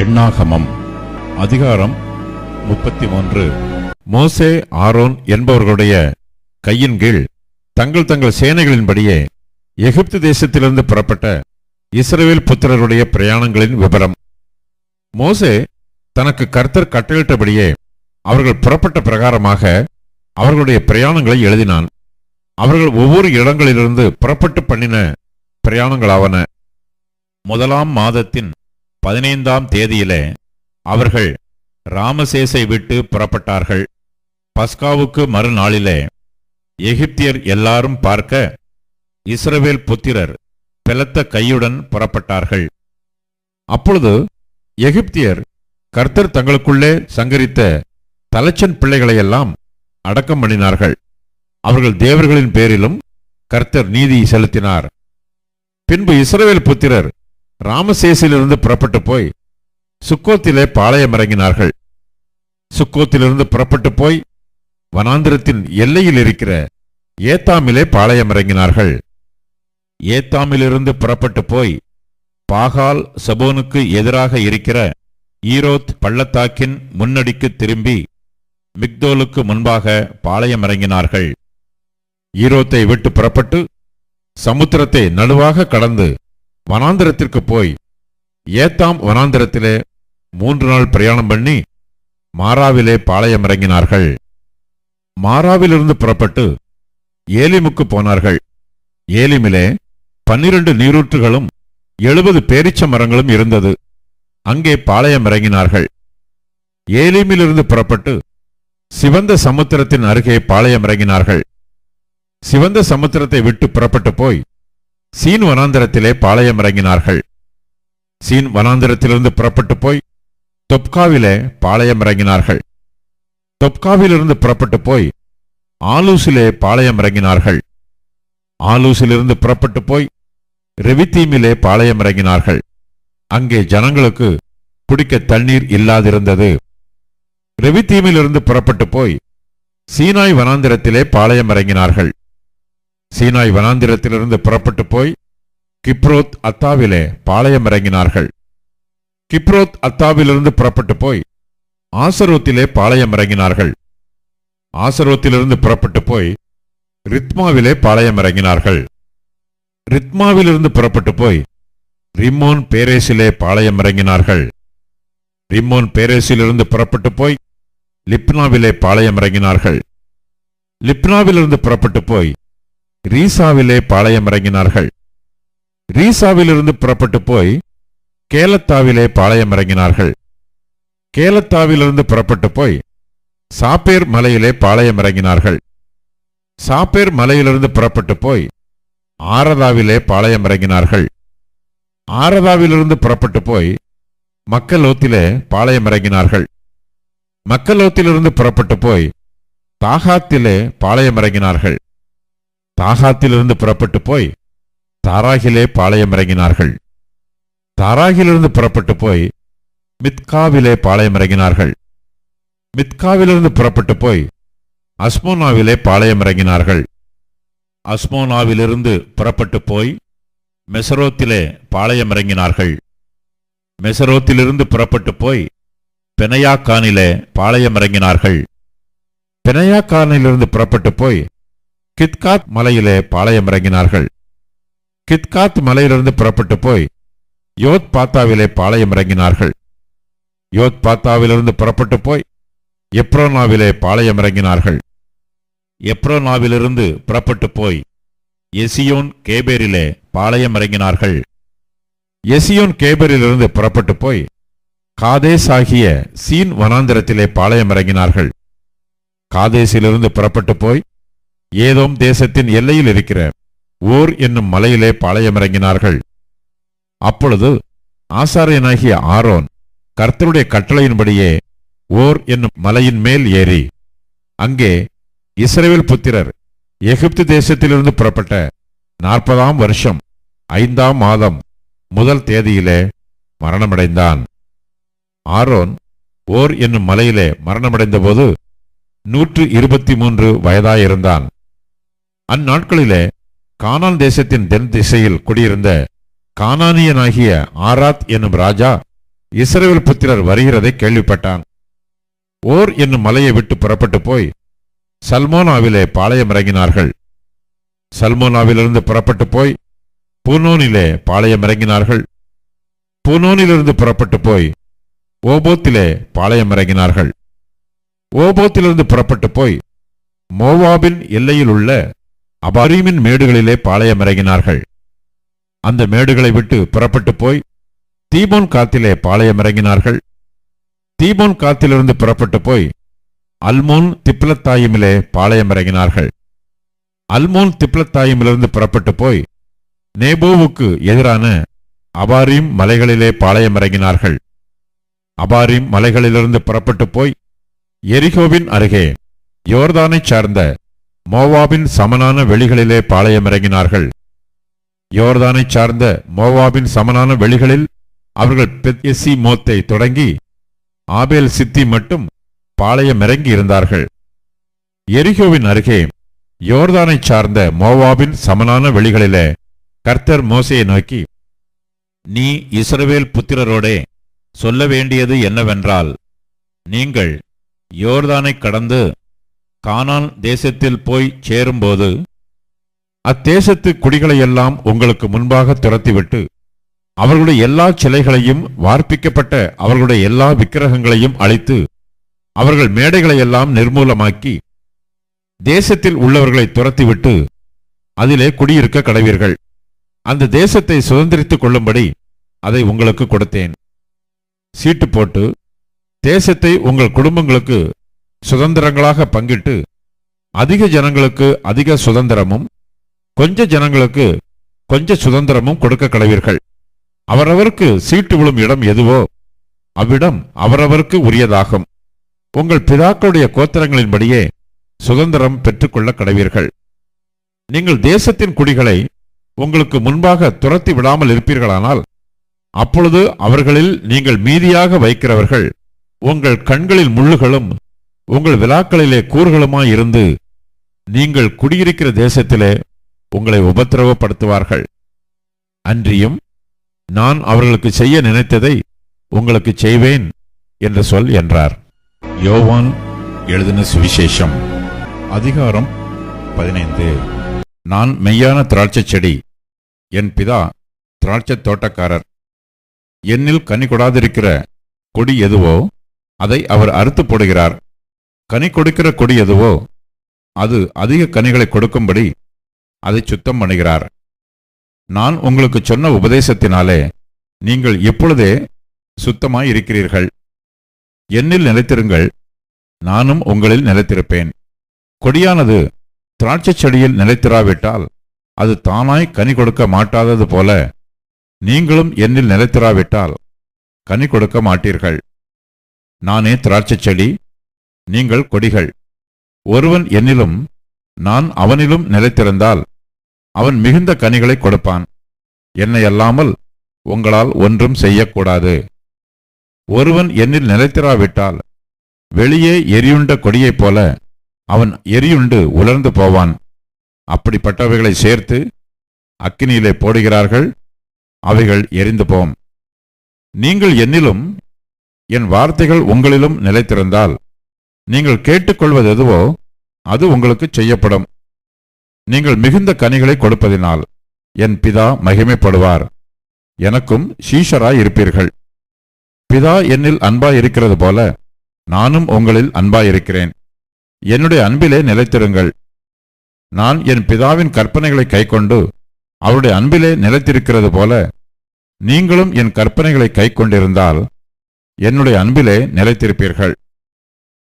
எண்ணாகமம் அதிகாரம் முப்பத்தி மூன்று மோசே ஆரோன் என்பவர்களுடைய கையின் கீழ் தங்கள் தங்கள் சேனைகளின்படியே எகிப்து தேசத்திலிருந்து புறப்பட்ட இஸ்ரேல் புத்திரருடைய பிரயாணங்களின் விபரம். மோசே தனக்கு கர்த்தர் கட்டளிட்டபடியே அவர்கள் புறப்பட்ட பிரகாரமாக அவர்களுடைய பிரயாணங்களை எழுதினான். அவர்கள் ஒவ்வொரு இடங்களிலிருந்து புறப்பட்டு பண்ணின பிரயாணங்களாவன. முதலாம் மாதத்தின் பதினைந்தாம் தேதியிலே அவர்கள் ராமசேசை விட்டு புறப்பட்டார்கள். பஸ்காவுக்கு மறுநாளிலே எகிப்தியர் எல்லாரும் பார்க்க இஸ்ரவேல் புத்திரர் பெலத்த கையுடன் புறப்பட்டார்கள். அப்பொழுது எகிப்தியர் கர்த்தர் தங்களுக்குள்ளே சங்கரித்த தலைச்சன் பிள்ளைகளையெல்லாம் அடக்கம் பண்ணினார்கள். அவர்கள் தேவர்களின் பேரிலும் கர்த்தர் நீதி செலுத்தினார். பின்பு இஸ்ரவேல் புத்திரர் ராமசேசிலிருந்து புறப்பட்டு போய் சுக்கோத்திலே பாளையம் இறங்கினார்கள். சுக்கோத்திலிருந்து புறப்பட்டு போய் வனாந்திரத்தின் எல்லையில் இருக்கிற ஏத்தாமிலே பாளையம் இறங்கினார்கள். ஏத்தாமிலிருந்து புறப்பட்டு போய் பாகால் சபோனுக்கு எதிராக இருக்கிற ஈரோத் பள்ளத்தாக்கின் முன்னடிக்கு திரும்பி மிக்தோலுக்கு முன்பாக பாளையம் இறங்கினார்கள். ஈரோத்தை விட்டு புறப்பட்டு சமுத்திரத்தை நடுவாக கடந்து வனாந்திரத்திற்கு போய் ஏத்தாம் வனாந்திரத்திலே மூன்று நாள் பிரயாணம் பண்ணி மாராவிலே பாளையம் இறங்கினார்கள். மாராவிலிருந்து புறப்பட்டு ஏலிமுக்கு போனார்கள். ஏலிமிலே பன்னிரண்டு நீரூற்றுகளும் எழுபது பேரிச்ச மரங்களும் இருந்தது. அங்கே பாளையம் இறங்கினார்கள். ஏலிமிலிருந்து புறப்பட்டு சிவந்த சமுத்திரத்தின் அருகே பாளையம் இறங்கினார்கள். சிவந்த சமுத்திரத்தை விட்டு புறப்பட்டு போய் சீன் வனாந்திரத்திலே பாளையம் இறங்கினார்கள். சீன் வனாந்திரத்திலிருந்து புறப்பட்டு போய் தொப்காவிலே பாளையம் இறங்கினார்கள். தொப்காவிலிருந்து புறப்பட்டு போய் ஆலூசிலே பாளையம் இறங்கினார்கள். ஆலூசிலிருந்து புறப்பட்டு போய் ரெவித்தீமிலே பாளையம் இறங்கினார்கள். அங்கே ஜனங்களுக்கு குடிக்க தண்ணீர் இல்லாதிருந்தது. ரெவித்தீமிலிருந்து புறப்பட்டு போய் சீனாய் வனாந்திரத்திலே பாளையம் இறங்கினார்கள். சீனாய் வனாந்திரத்திலிருந்து புறப்பட்டு போய் கிப்ரோத் அத்தாவிலே பாளையம் இறங்கினார்கள். கிப்ரோத் அத்தாவிலிருந்து புறப்பட்டு போய் ஆசரோத்திலே பாளையம் இறங்கினார்கள். ஆசரோத்திலிருந்து புறப்பட்டு போய் ரித்மாவிலே பாளையம் இறங்கினார்கள். ரித்மாவிலிருந்து புறப்பட்டு போய் ரிம்மோன் பேரேசிலே பாளையம் இறங்கினார்கள். ரிம்மோன் பேரேசிலிருந்து புறப்பட்டு போய் லிப்னாவிலே பாளையம் இறங்கினார்கள். லிப்னாவிலிருந்து புறப்பட்டு போய் ரீசாவிலே பாளையம் இறங்கினார்கள் ரீசாவிலிருந்து புறப்பட்டு போய் கேலத்தாவிலே பாளையம் இறங்கினார்கள் கேலத்தாவிலிருந்து புறப்பட்டு போய் சாப்பேர் மலையிலே பாளையம் இறங்கினார்கள் சாப்பேர் மலையிலிருந்து புறப்பட்டு போய் ஆரதாவிலே பாளையம் இறங்கினார்கள் ஆரதாவிலிருந்து புறப்பட்டு போய் மக்களோத்திலே பாளையம் இறங்கினார்கள் மக்கலோத்திலிருந்து புறப்பட்டு போய் தாகாத்திலே பாளையம் இறங்கினார்கள் தாகாத்திலிருந்து புறப்பட்டு போய் தாராகிலே பாளையம் இறங்கினார்கள். தாராகிலிருந்து புறப்பட்டு போய் மித்காவிலே பாளையம் இறங்கினார்கள். மித்காவிலிருந்து புறப்பட்டு போய் அஸ்மோனாவிலே பாளையம் இறங்கினார்கள். அஸ்மோனாவிலிருந்து புறப்பட்டு போய் மெசரோத்திலே பாளையம் இறங்கினார்கள். மெசரோத்திலிருந்து புறப்பட்டு போய் பெனையாக்கானிலே பாளையம் இறங்கினார்கள். பெனையாக்கானிலிருந்து புறப்பட்டு போய் கித்காத் மலையிலே பாளையம் இறங்கினார்கள். கித்காத் மலையிலிருந்து புறப்பட்டு போய் யோத் பாத்தாவிலே பாளையம் இறங்கினார்கள். யோத் பாத்தாவிலிருந்து புறப்பட்டு போய் எப்ரோனாவிலே பாளையம் இறங்கினார்கள். எப்ரோனாவிலிருந்து புறப்பட்டு போய் எசியோன் கேபேரிலே பாளையம் இறங்கினார்கள். எசியோன் கேபரிலிருந்து புறப்பட்டு போய் காதேஸ் ஆகிய சீன் வனாந்திரத்திலே பாளையம் இறங்கினார்கள். காதேசிலிருந்து புறப்பட்டு போய் ஏதோம் தேசத்தின் எல்லையில் இருக்கிற ஓர் என்னும் மலையிலே பாளையமிறங்கினார்கள். அப்பொழுது ஆசாரியனாகிய ஆரோன் கர்த்தருடைய கட்டளையின்படியே ஓர் என்னும் மலையின் மேல் ஏறி அங்கே இஸ்ரேல் புத்திரர் எகிப்து தேசத்திலிருந்து புறப்பட்ட நாற்பதாம் வருஷம் ஐந்தாம் மாதம் முதல் தேதியிலே மரணமடைந்தான். ஆரோன் ஓர் என்னும் மலையிலே மரணமடைந்தபோது நூற்று இருபத்தி மூன்று வயதாயிருந்தான். அந்நாட்களிலே கானான் தேசத்தின் தென் திசையில் குடியிருந்த கானானியனாகிய ஆராத் என்னும் ராஜா இஸ்ரேல் புத்திரர் வருகிறதை கேள்விப்பட்டான். ஓர் என்னும் மலையை விட்டு புறப்பட்டு போய் சல்மோனாவிலே பாளையம் இறங்கினார்கள். சல்மோனாவிலிருந்து புறப்பட்டு போய் பூனோனிலே பாளையம் இறங்கினார்கள். பூனோனிலிருந்து புறப்பட்டு போய் ஓபோத்திலே பாளையம் இறங்கினார்கள். ஓபோத்திலிருந்து புறப்பட்டு போய் மோவாபின் எல்லையில் உள்ள அபாரீமின் மேடுகளிலே பாளையமிறங்கினார்கள். அந்த மேடுகளை விட்டு புறப்பட்டு போய் தீபோன் காத்திலே பாளையம் இறங்கினார்கள் தீபோன் காத்திலிருந்து புறப்பட்டு போய் அல்மோன் திப்ளத்தாயுமிலே பாளையம் இறங்கினார்கள் அல்மோன் திப்ளத்தாயுமிலிருந்து புறப்பட்டு போய் நேபோவுக்கு எதிரான அபாரீம் மலைகளிலே பாளையம் இறங்கினார்கள் அபாரீம் மலைகளிலிருந்து புறப்பட்டு போய் எரிகோவின் அருகே யோர்தானைச் சார்ந்த மோவாபின் சமனான வெளிகளிலே பாளையமிறங்கினார்கள். யோர்தானை சார்ந்த மோவாபின் சமனான வெளிகளில் அவர்கள் பெத்யசி மோத்தை தொடங்கி ஆபேல் சித்தி மட்டும் பாளையமிறங்கி இருந்தார்கள். எரிகோவின் அருகே யோர்தானை சார்ந்த மோவாபின் சமனான வெளிகளிலே கர்த்தர் மோசையை நோக்கி நீ இஸ்ரவேல் புத்திரரோடே சொல்ல வேண்டியது என்னவென்றால் நீங்கள் யோர்தானைக் கடந்து கானான் தேசத்தில் போய் சேரும்போது அத்தேசத்து குடிகளையெல்லாம் உங்களுக்கு முன்பாக துரத்திவிட்டு அவர்களுடைய எல்லா சிலைகளையும் வார்ப்பிக்கப்பட்ட அவர்களுடைய எல்லா விக்கிரகங்களையும் அழித்து அவர்கள் மேடைகளையெல்லாம் நிர்மூலமாக்கி தேசத்தில் உள்ளவர்களை துரத்திவிட்டு அதிலே குடியிருக்க கடவீர்கள். அந்த தேசத்தை சுதந்திரித்துக் கொள்ளும்படி அதை உங்களுக்கு கொடுத்தேன். சீட்டு போட்டு தேசத்தை உங்கள் குடும்பங்களுக்கு சுதந்திரங்களாக பங்கிட்டு அதிக ஜனங்களுக்கு அதிக சுதந்திரமும் கொஞ்ச ஜனங்களுக்கு கொஞ்ச சுதந்திரமும் கொடுக்க கடவீர்கள். அவரவருக்கு சீட்டு விழும் இடம் எதுவோ அவ்விடம் அவரவருக்கு உரியதாகும். உங்கள் பிதாக்களுடைய கோத்திரங்களின்படியே சுதந்திரம் பெற்றுக்கொள்ள கடவீர்கள். நீங்கள் தேசத்தின் குடிகளை உங்களுக்கு முன்பாக துரத்தி விடாமல் இருப்பீர்களானால் அப்பொழுது அவர்களில் நீங்கள் மீதியாக வைக்கிறவர்கள் உங்கள் கண்களில் முள்ளுகளும் உங்கள் விழாக்களிலே கூறுகளுமாய் இருந்து நீங்கள் குடியிருக்கிற தேசத்திலே உங்களை உபத்திரவப்படுத்துவார்கள். அன்றியும் நான் அவர்களுக்கு செய்ய நினைத்ததை உங்களுக்கு செய்வேன் என்று சொல் என்றார். யோவான் எழுதின சுவிசேஷம் அதிகாரம் பதினைந்து. நான் மெய்யான திராட்சைச் செடி என் பிதா திராட்சைத் தோட்டக்காரர். என்னில் கனி கொடாதிருக்கிற கொடி எதுவோ அதை அவர் அறுத்து போடுகிறார். கனி கொடுக்கிற கொடி எதுவோ அது அதிக கனிகளை கொடுக்கும்படி அதை சுத்தம் பண்ணுகிறார். நான் உங்களுக்கு சொன்ன உபதேசத்தினாலே நீங்கள் இப்பொழுதே சுத்தமாய் இருக்கிறீர்கள். என்னில் நிலைத்திருங்கள் நானும் உங்களில் நிலைத்திருப்பேன். கொடியானது திராட்சைச் செடியில் நிலைத்திராவிட்டால் அது தானாய் கனி கொடுக்க மாட்டாதது போல நீங்களும் என்னில் நிலைத்திராவிட்டால் கனி கொடுக்க மாட்டீர்கள். நானே திராட்சைச் செடி நீங்கள் கொடிகள். ஒருவன் என்னிலும் நான் அவனிலும் நிலைத்திருந்தால் அவன் மிகுந்த கனிகளை கொடுப்பான். என்னை அல்லாமல் உங்களால் ஒன்றும் செய்யக்கூடாது. ஒருவன் என்னில் நிலைத்திராவிட்டால் வெளியே எரியுண்ட கொடியைப் போல அவன் எரியுண்டு உலர்ந்து போவான். அப்படிப்பட்டவைகளை சேர்த்து அக்கினியிலே போடுகிறார்கள் அவைகள் எரிந்து போம். நீங்கள் என்னிலும் என் வார்த்தைகள் உங்களிலும் நிலைத்திருந்தால் நீங்கள் கேட்டுக்கொள்வது எதுவோ அது உங்களுக்கு செய்யப்படும். நீங்கள் மிகுந்த கனிகளை கொடுப்பதினால் என் பிதா மகிமைப்படுவார். எனக்கும் சீஷராய் இருப்பீர்கள் பிதா என்னில் அன்பாய் இருக்கிறது போல நானும் உங்களில் அன்பாய் இருக்கிறேன் என்னுடைய அன்பிலே நிலைத்திருங்கள். நான் என் பிதாவின் கற்பனைகளை கைக்கொண்டு அவருடைய அன்பிலே நிலைத்திருக்கிறது போல நீங்களும் என் கற்பனைகளை கைக்கொண்டிருந்தால் என்னுடைய அன்பிலே நிலைத்திருப்பீர்கள்.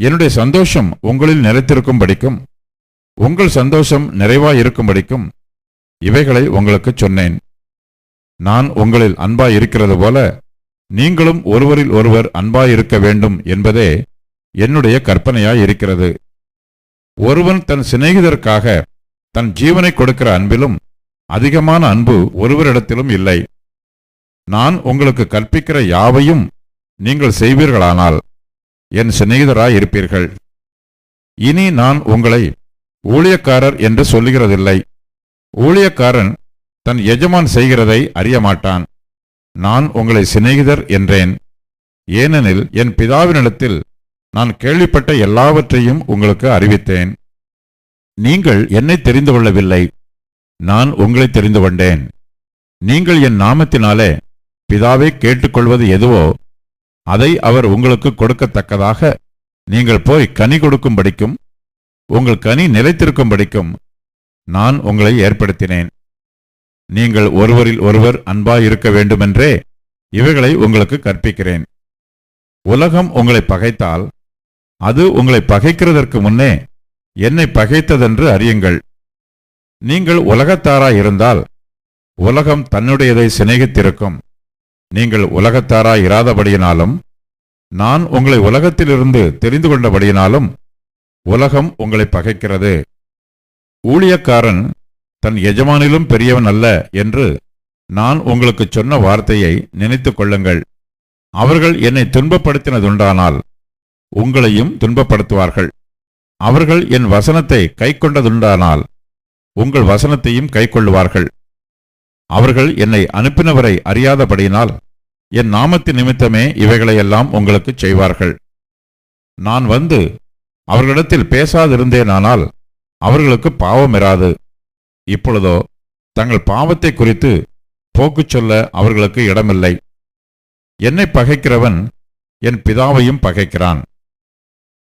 என்னுடைய சந்தோஷம் உங்களில் நிலைத்திருக்கும்படிக்கும் உங்கள் சந்தோஷம் நிறைவாயிருக்கும்படிக்கும் இவைகளை உங்களுக்குச் சொன்னேன். நான் உங்களில் அன்பாய் இருக்கிறது போல நீங்களும் ஒருவரில் ஒருவர் அன்பாயிருக்க வேண்டும் என்பதே என்னுடைய கற்பனையாய் இருக்கிறது. ஒருவன் தன் சிநேகிதருக்காக தன் ஜீவனை கொடுக்கிற அன்பிலும் அதிகமான அன்பு ஒருவரிடத்திலும் இல்லை. நான் உங்களுக்கு கற்பிக்கிற யாவையும் நீங்கள் செய்வீர்களானால் என் சிநேகிதராய் இருப்பீர்கள் இனி நான் உங்களை ஊழியக்காரர் என்று சொல்லுகிறதில்லை. ஊழியக்காரன் தன் எஜமான் செய்கிறதை அறிய மாட்டான் நான் உங்களை சிநேகிதர் என்றேன். ஏனெனில் என் பிதாவினிடத்தில் நான் கேள்விப்பட்ட எல்லாவற்றையும் உங்களுக்கு அறிவித்தேன். நீங்கள் என்னை தெரிந்து கொள்ளவில்லை. நான் உங்களை தெரிந்து கொண்டேன். நீங்கள் என் நாமத்தினாலே பிதாவை கேட்டுக்கொள்வது எதுவோ அதை அவர் உங்களுக்கு கொடுக்கத்தக்கதாக நீங்கள் போய் கனி கொடுக்கும்படிக்கும் உங்கள் கனி நிலைத்திருக்கும்படிக்கும் நான் உங்களை ஏற்படுத்தினேன். நீங்கள் ஒருவரில் ஒருவர் அன்பாயிருக்க வேண்டுமென்றே இவைகளை உங்களுக்கு கற்பிக்கிறேன். உலகம் உங்களை பகைத்தால் அது உங்களை பகைக்கிறதற்கு முன்னே என்னை பகைத்ததென்று அறியுங்கள். நீங்கள் உலகத்தாராயிருந்தால் உலகம் தன்னுடையதை சிநேகித்திருக்கும். நீங்கள் உலகத்தாராய் இராதபடியினாலும் நான் உங்களை உலகத்திலிருந்து தெரிந்து கொண்டபடியினாலும் உலகம் உங்களை பகைக்கிறது. ஊழியக்காரன் தன் எஜமானிலும் பெரியவன் அல்ல என்று நான் உங்களுக்கு சொன்ன வார்த்தையை நினைத்துக் கொள்ளுங்கள். அவர்கள் என்னை துன்பப்படுத்தினதுண்டானால் உங்களையும் துன்பப்படுத்துவார்கள். அவர்கள் என் வசனத்தை கைக்கொண்டதுண்டானால் உங்கள் வசனத்தையும் கைக்கொள்ளுவார்கள். அவர்கள் என்னை அனுப்பினவரை அறியாதபடியினால் என் நாமத்தின் நிமித்தமே இவைகளையெல்லாம் உங்களுக்குச் செய்வார்கள். நான் வந்து அவர்களிடத்தில் பேசாதிருந்தேனானால் அவர்களுக்கு பாவம் இராது இப்பொழுதோ தங்கள் பாவத்தை குறித்து போக்குச் சொல்ல அவர்களுக்கு இடமில்லை. என்னை பகைக்கிறவன் என் பிதாவையும் பகைக்கிறான்.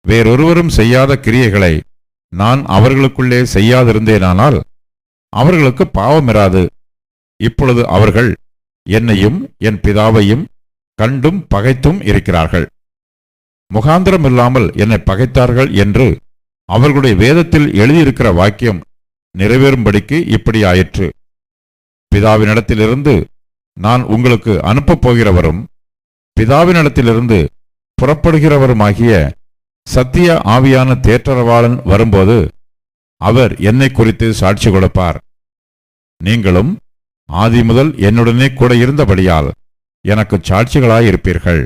வேறொருவரும் செய்யாத கிரியைகளை நான் அவர்களுக்குள்ளே செய்யாதிருந்தேனானால் அவர்களுக்கு பாவமிராது. இப்பொழுது அவர்கள் என்னையும் என் பிதாவையும் கண்டும் பகைத்தும் இருக்கிறார்கள். முகாந்திரம் இல்லாமல் என்னை பகைத்தார்கள் என்று அவர்களுடைய வேதத்தில் எழுதியிருக்கிற வாக்கியம் நிறைவேறும்படிக்கு இப்படி ஆயிற்று பிதாவினிடத்திலிருந்து நான் உங்களுக்கு அனுப்பப் போகிறவரும் பிதாவினிடத்திலிருந்து புறப்படுகிறவருமாகிய சத்திய ஆவியான தேற்றரவாளன் வரும்போது அவர் என்னை குறித்து சாட்சி கொடுப்பார். நீங்களும் ஆதி முதல் என்னுடனே கூட இருந்தபடியால் எனக்கு சாட்சிகளாயிருப்பீர்கள்.